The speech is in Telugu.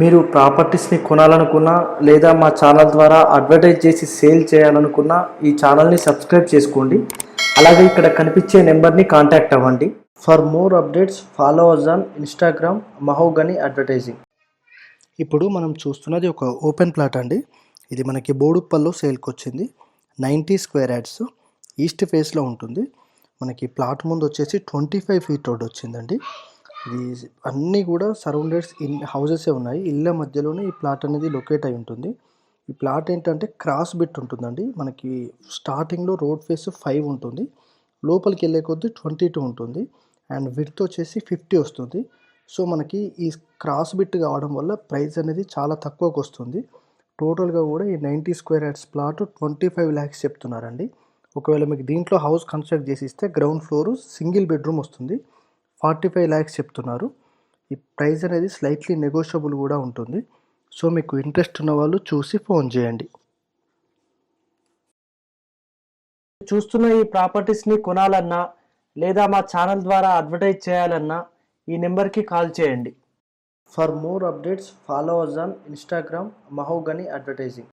మీరు ప్రాపర్టీస్ని కొనాలనుకున్నా లేదా మా ఛానల్ ద్వారా అడ్వర్టైజ్ చేసి సేల్ చేయాలనుకున్నా ఈ ఛానల్ని సబ్స్క్రైబ్ చేసుకోండి. అలాగే ఇక్కడ కనిపించే నెంబర్ని కాంటాక్ట్ అవ్వండి. For more updates follow us on Instagram Mahogany advertising. ఇప్పుడు మనం చూస్తున్నది ఒక ఓపెన్ ప్లాట్ అండి. ఇది మనకి బోడుప్పల్లో సేల్కి వచ్చింది. నైంటీ స్క్వేర్ యాడ్స్ ఈస్ట్ ఫేస్లో ఉంటుంది. మనకి ప్లాట్ ముందు వచ్చేసి ట్వంటీ ఫైవ్ ఫీట్ రోడ్ వచ్చిందండి. ఇది అన్నీ కూడా సరౌండెడ్స్ ఇన్ హౌజెసే ఉన్నాయి. ఇళ్ళ మధ్యలోనే ఈ ప్లాట్ అనేది లొకేట్ అయి ఉంటుంది. ఈ ప్లాట్ ఏంటంటే క్రాస్ బిట్ ఉంటుందండి. మనకి స్టార్టింగ్లో రోడ్ ఫేస్ ఫైవ్ ఉంటుంది. లోపలికి వెళ్ళే కొద్దీ ట్వంటీ టూ ఉంటుంది. అండ్ విడ్త్ వచ్చేసి ఫిఫ్టీ వస్తుంది. సో మనకి ఈ క్రాస్ బిట్ కావడం వల్ల ప్రైస్ అనేది చాలా తక్కువకు వస్తుంది. టోటల్గా కూడా ఈ ninety square yards plot twenty five lakhs చెప్తున్నారండి. ఒకవేళ మీకు దీంట్లో హౌస్ కన్స్ట్రక్ట్ చేసి ఇస్తే గ్రౌండ్ ఫ్లోర్ సింగిల్ బెడ్రూమ్ వస్తుంది. ఫార్టీ ఫైవ్ ల్యాక్స్ చెప్తున్నారు. ఈ ప్రైస్ అనేది స్లైట్లీ నెగోషియబుల్ కూడా ఉంటుంది. సో మీకు ఇంట్రెస్ట్ ఉన్న వాళ్ళు చూసి ఫోన్ చేయండి. చూస్తున్న ఈ ప్రాపర్టీస్ని కొనాలన్నా లేదా మా ఛానల్ ద్వారా అడ్వర్టైజ్ చేయాలన్నా ఈ నెంబర్కి కాల్ చేయండి. For more updates follow us on Instagram Mahogany advertising